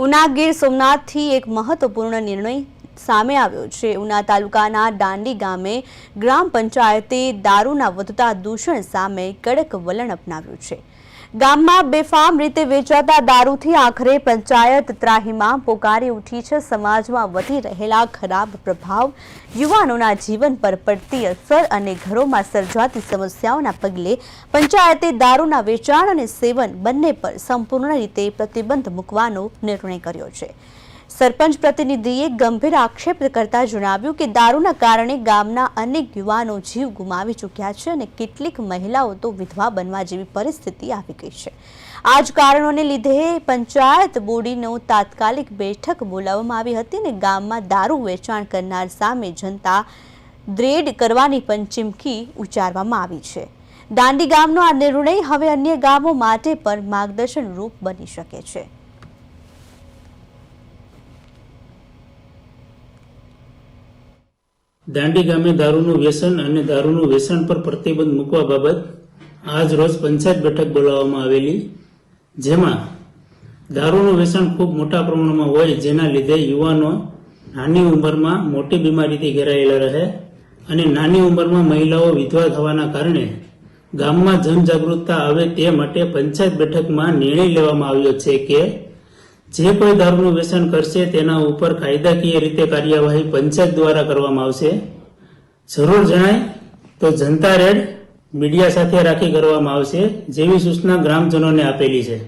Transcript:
ઉના ગીર સોમનાથથી એક મહત્વપૂર્ણ નિર્ણય સામે આવ્યો છે. ઉના તાલુકાના દાંડી ગામે ગ્રામ પંચાયતે દારૂના વધતા દૂષણ સામે કડક વલણ અપનાવ્યું છે. ગામમાં બેફામ રીતે વેચાતા દારૂથી આખરે પંચાયત ત્રાહીમાં પોકારી ઉઠી છે. સમાજમાં વધી રહેલા ખરાબ પ્રભાવ યુવાનોના જીવન પર પડતી અસર અને ઘરોમાં સર્જાતી સમસ્યાઓના પગલે પંચાયતે દારૂના વેચાણ અને સેવન બંને પર સંપૂર્ણ રીતે પ્રતિબંધ મૂકવાનો નિર્ણય કર્યો છે. સરપંચ પ્રતિનિધિએ ગંભીર આક્ષેપ કરતા જણાવ્યું કે દારૂના કારણે ગામના અનેક યુવાનો જીવ ગુમાવી ચૂક્યા છે અને કેટલીક મહિલાઓ તો વિધવા બનવા જેવી પરિસ્થિતિ આવી ગઈ છે. આ જ કારણોને લીધે પંચાયત બોડીનો તાત્કાલિક બેઠક બોલાવવામાં આવી હતી અને ગામમાં દારૂ વેચાણ કરનાર સામે જનતા દ્રેડ કરવાની પણ ચીમકી ઉચ્ચારવામાં આવી છે. દાંડી ગામનો આ નિર્ણય હવે અન્ય ગામો માટે પણ માર્ગદર્શન રૂપ બની શકે છે. દાંડી ગામે દારૂનું વ્યસન અને દારૂનું વેચાણ પર પ્રતિબંધ મૂકવા બાબત આજ રોજ પંચાયત બેઠક બોલાવવામાં આવેલી. જેમાં દારૂનું વેચાણ ખૂબ મોટા પ્રમાણમાં હોય જેના લીધે યુવાનો નાની ઉંમરમાં મોટી બીમારીથી ઘેરાયેલા રહે અને નાની ઉંમરમાં મહિલાઓ વિધવા થવાના કારણે ગામમાં જનજાગૃતતા આવે તે માટે પંચાયત બેઠકમાં નિર્ણય લેવામાં આવ્યો છે કે જે કોઈ દારૂનું વ્યસન કરશે તેના ઉપર કાયદાકીય રીતે કાર્યવાહી પંચાયત દ્વારા કરવામાં આવશે. જરૂર જણાય તો જનતા રેડ મીડિયા સાથે રાખી કરવામાં આવશે જેવી સૂચના ગ્રામજનોને આપેલી છે.